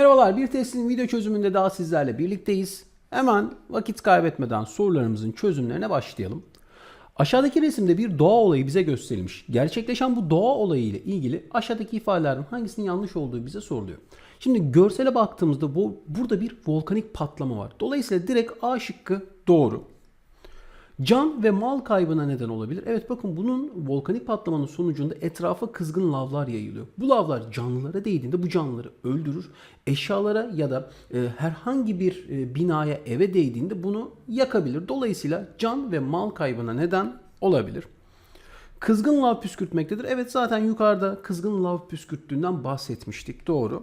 Merhabalar, bir testin video çözümünde daha sizlerle birlikteyiz. Hemen vakit kaybetmeden sorularımızın çözümlerine başlayalım. Aşağıdaki resimde bir doğa olayı bize gösterilmiş. Gerçekleşen bu doğa olayı ile ilgili aşağıdaki ifadelerden hangisinin yanlış olduğu bize soruluyor. Şimdi görsele baktığımızda bu, burada bir volkanik patlama var. Dolayısıyla direkt A şıkkı doğru. Can ve mal kaybına neden olabilir. Evet bakın bunun volkanik patlamanın sonucunda etrafa kızgın lavlar yayılıyor. Bu lavlar canlılara değdiğinde bu canlıları öldürür. Eşyalara ya da e, herhangi bir e, binaya eve değdiğinde bunu yakabilir. Dolayısıyla can ve mal kaybına neden olabilir. Kızgın lav püskürtmektedir. Evet zaten yukarıda kızgın lav püskürttüğünden bahsetmiştik. Doğru.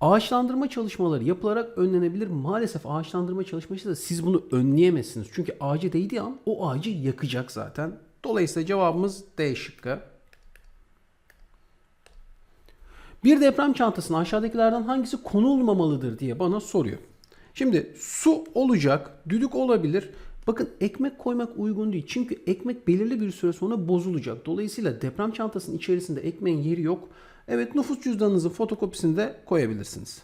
Ağaçlandırma çalışmaları yapılarak önlenebilir. Maalesef ağaçlandırma çalışması da siz bunu önleyemezsiniz. Çünkü ağacı değdiği an o ağacı yakacak zaten. Dolayısıyla cevabımız D şıkkı. Bir deprem çantasına aşağıdakilerden hangisi konulmamalıdır diye bana soruyor. Şimdi su olacak, düdük olabilir. Bakın ekmek koymak uygun değil. Çünkü ekmek belirli bir süre sonra bozulacak. Dolayısıyla deprem çantasının içerisinde ekmeğin yeri yok. Evet nüfus cüzdanınızın fotokopisini de koyabilirsiniz.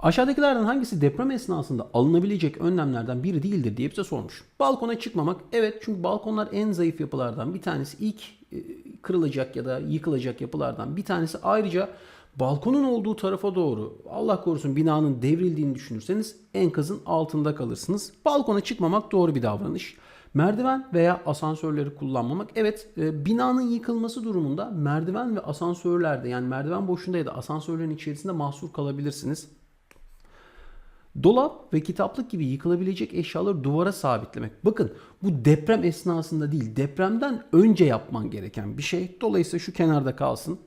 Aşağıdakilerden hangisi deprem esnasında alınabilecek önlemlerden biri değildir diye bize sormuş. Balkona çıkmamak. Evet çünkü balkonlar en zayıf yapılardan bir tanesi. İlk e, kırılacak ya da yıkılacak yapılardan bir tanesi. Ayrıca balkonun olduğu tarafa doğru Allah korusun binanın devrildiğini düşünürseniz enkazın altında kalırsınız. Balkona çıkmamak doğru bir davranış. Merdiven veya asansörleri kullanmamak. Evet e, binanın yıkılması durumunda merdiven ve asansörlerde yani merdiven boşluğunda ya da asansörlerin içerisinde mahsur kalabilirsiniz. Dolap ve kitaplık gibi yıkılabilecek eşyaları duvara sabitlemek. Bakın bu deprem esnasında değil depremden önce yapman gereken bir şey. Dolayısıyla şu kenarda kalsın.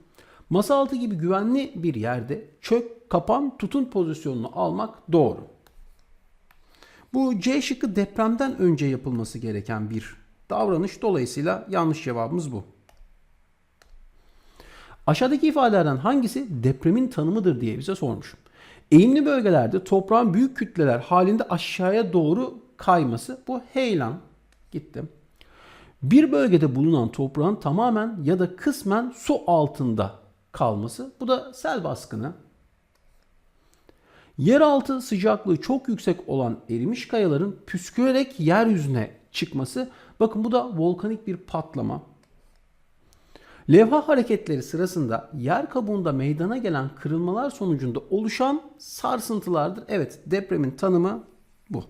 Masa altı gibi güvenli bir yerde çök, kapan, tutun pozisyonunu almak doğru. Bu C şıkkı depremden önce yapılması gereken bir davranış. Dolayısıyla yanlış cevabımız bu. Aşağıdaki ifadelerden hangisi depremin tanımıdır diye bize sormuş. Eğimli bölgelerde toprağın büyük kütleler halinde aşağıya doğru kayması. Bu heyelan. Gittim. Bir bölgede bulunan toprağın tamamen ya da kısmen su altında kalması. Bu da sel baskını. Yeraltı sıcaklığı çok yüksek olan erimiş kayaların püskürerek yeryüzüne çıkması. Bakın bu da volkanik bir patlama. Levha hareketleri sırasında yer kabuğunda meydana gelen kırılmalar sonucunda oluşan sarsıntılardır. Evet depremin tanımı bu.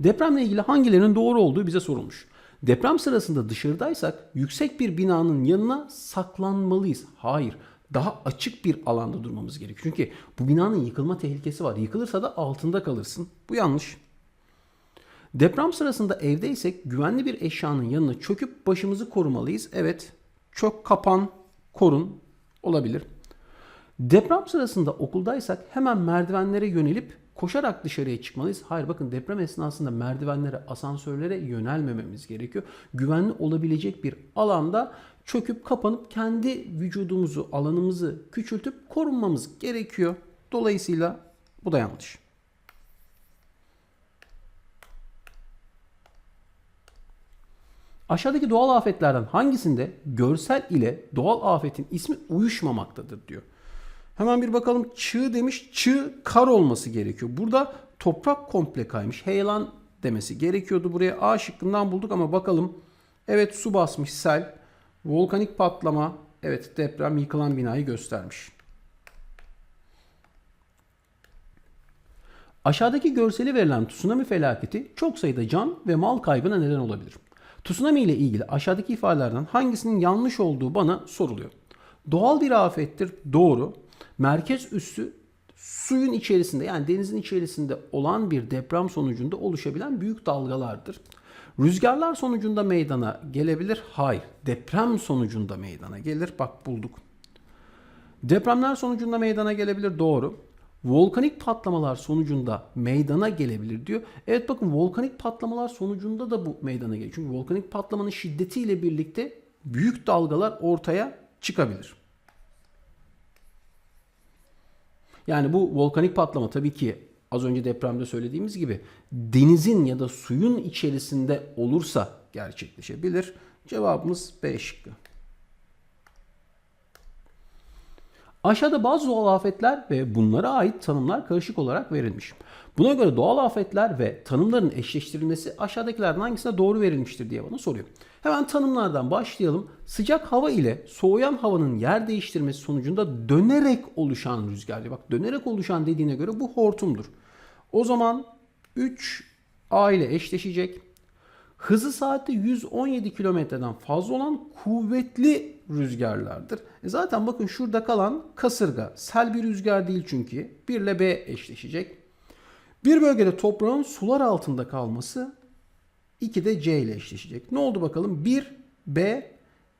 Depremle ilgili hangilerinin doğru olduğu bize sorulmuş. Deprem sırasında dışarıdaysak yüksek bir binanın yanına saklanmalıyız. Hayır daha açık bir alanda durmamız gerekiyor. Çünkü bu binanın yıkılma tehlikesi var. Yıkılırsa da altında kalırsın. Bu yanlış. Deprem sırasında evdeysek güvenli bir eşyanın yanına çöküp başımızı korumalıyız. Evet, çok kapan, korun olabilir. Deprem sırasında okuldaysak hemen merdivenlere yönelip koşarak dışarıya çıkmalıyız. Hayır bakın deprem esnasında merdivenlere, asansörlere yönelmememiz gerekiyor. Güvenli olabilecek bir alanda çöküp kapanıp kendi vücudumuzu, alanımızı küçültüp korunmamız gerekiyor. Dolayısıyla bu da yanlış. Aşağıdaki doğal afetlerden hangisinde görsel ile doğal afetin ismi uyuşmamaktadır diyor. Hemen bir bakalım çığ demiş. Çığ kar olması gerekiyor. Burada toprak komple kaymış. Heyelan demesi gerekiyordu. Buraya A şıkkından bulduk ama bakalım. Evet su basmış sel. Volkanik patlama. Evet deprem yıkılan binayı göstermiş. Aşağıdaki görseli verilen tsunami felaketi çok sayıda can ve mal kaybına neden olabilir. Tsunami ile ilgili aşağıdaki ifadelerden hangisinin yanlış olduğu bana soruluyor. Doğal bir afettir. Doğru. Merkez üssü suyun içerisinde yani denizin içerisinde olan bir deprem sonucunda oluşabilen büyük dalgalardır. Rüzgarlar sonucunda meydana gelebilir. Hayır. Deprem sonucunda meydana gelir. Bak bulduk. Depremler sonucunda meydana gelebilir. Doğru. Volkanik patlamalar sonucunda meydana gelebilir diyor. Evet bakın volkanik patlamalar sonucunda da bu meydana geliyor. Çünkü volkanik patlamanın şiddetiyle birlikte büyük dalgalar ortaya çıkabilir. Yani bu volkanik patlama tabii ki az önce depremde söylediğimiz gibi denizin ya da suyun içerisinde olursa gerçekleşebilir. Cevabımız B şıkkı. Aşağıda bazı doğal afetler ve bunlara ait tanımlar karışık olarak verilmiş. Buna göre doğal afetler ve tanımların eşleştirilmesi aşağıdakilerden hangisine doğru verilmiştir diye bana soruyor. Hemen tanımlardan başlayalım. Sıcak hava ile soğuyan havanın yer değiştirmesi sonucunda dönerek oluşan rüzgar. Bak dönerek oluşan dediğine göre bu hortumdur. O zaman 3A ile eşleşecek. Hızı saatte 117 kilometreden fazla olan kuvvetli rüzgarlardır. E zaten bakın şurada kalan kasırga. Sel bir rüzgar değil çünkü. 1 ile B eşleşecek. Bir bölgede toprağın sular altında kalması 2 de C ile eşleşecek. Ne oldu bakalım? 1 B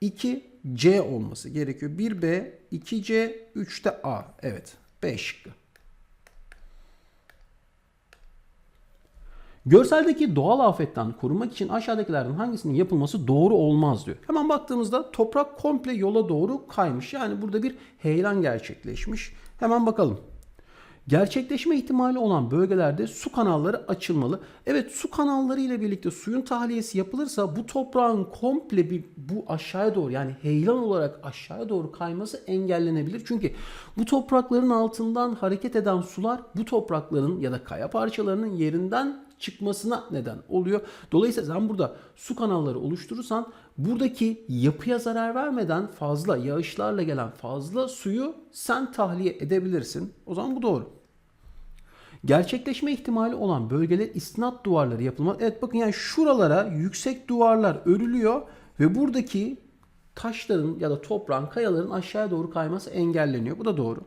2 C olması gerekiyor. 1 B 2 C 3 de A. Evet. B şıkkı. Görseldeki doğal afetten korunmak için aşağıdakilerden hangisinin yapılması doğru olmaz diyor. Hemen baktığımızda toprak komple yola doğru kaymış. Yani burada bir heyelan gerçekleşmiş. Hemen bakalım. Gerçekleşme ihtimali olan bölgelerde su kanalları açılmalı. Evet su kanalları ile birlikte suyun tahliyesi yapılırsa bu toprağın komple bir bu aşağıya doğru yani heyelan olarak aşağıya doğru kayması engellenebilir. Çünkü bu toprakların altından hareket eden sular bu toprakların ya da kaya parçalarının yerinden çıkmasına neden oluyor. Dolayısıyla sen burada su kanalları oluşturursan buradaki yapıya zarar vermeden fazla yağışlarla gelen fazla suyu sen tahliye edebilirsin. O zaman bu doğru. Gerçekleşme ihtimali olan bölgeler istinat duvarları yapılmalı. Evet bakın yani şuralara yüksek duvarlar örülüyor ve buradaki taşların ya da toprağın, kayaların aşağıya doğru kayması engelleniyor. Bu da doğru.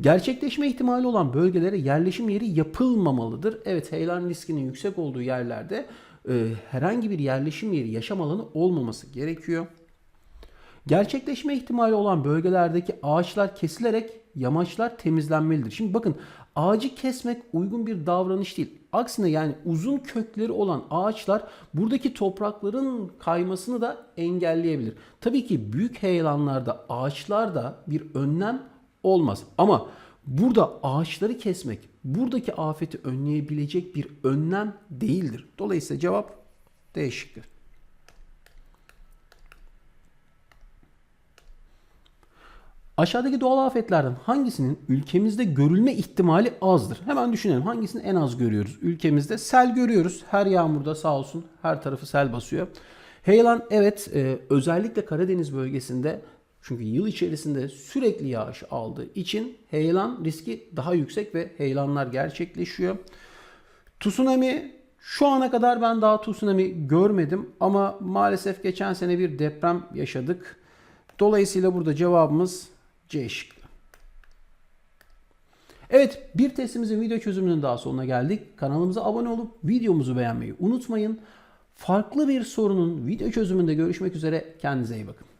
Gerçekleşme ihtimali olan bölgelere yerleşim yeri yapılmamalıdır. Evet heyelan riskinin yüksek olduğu yerlerde e, herhangi bir yerleşim yeri, yaşam alanı olmaması gerekiyor. Gerçekleşme ihtimali olan bölgelerdeki ağaçlar kesilerek yamaçlar temizlenmelidir. Şimdi bakın ağacı kesmek uygun bir davranış değil. Aksine yani uzun kökleri olan ağaçlar buradaki toprakların kaymasını da engelleyebilir. Tabii ki büyük heyelanlarda ağaçlar da bir önlem olmaz. Ama burada ağaçları kesmek buradaki afeti önleyebilecek bir önlem değildir. Dolayısıyla cevap D şıkkı. Aşağıdaki doğal afetlerden hangisinin ülkemizde görülme ihtimali azdır? Hemen düşünelim hangisini en az görüyoruz? Ülkemizde sel görüyoruz. Her yağmurda sağ olsun her tarafı sel basıyor. Heyelan evet e, özellikle Karadeniz bölgesinde çünkü yıl içerisinde sürekli yağış aldığı için heyelan riski daha yüksek ve heyelanlar gerçekleşiyor. Tsunami şu ana kadar ben daha tsunami görmedim ama maalesef geçen sene bir deprem yaşadık. Dolayısıyla burada cevabımız C şıkkı. Evet bir testimizin video çözümünün daha sonuna geldik. Kanalımıza abone olup videomuzu beğenmeyi unutmayın. Farklı bir sorunun video çözümünde görüşmek üzere. Kendinize iyi bakın.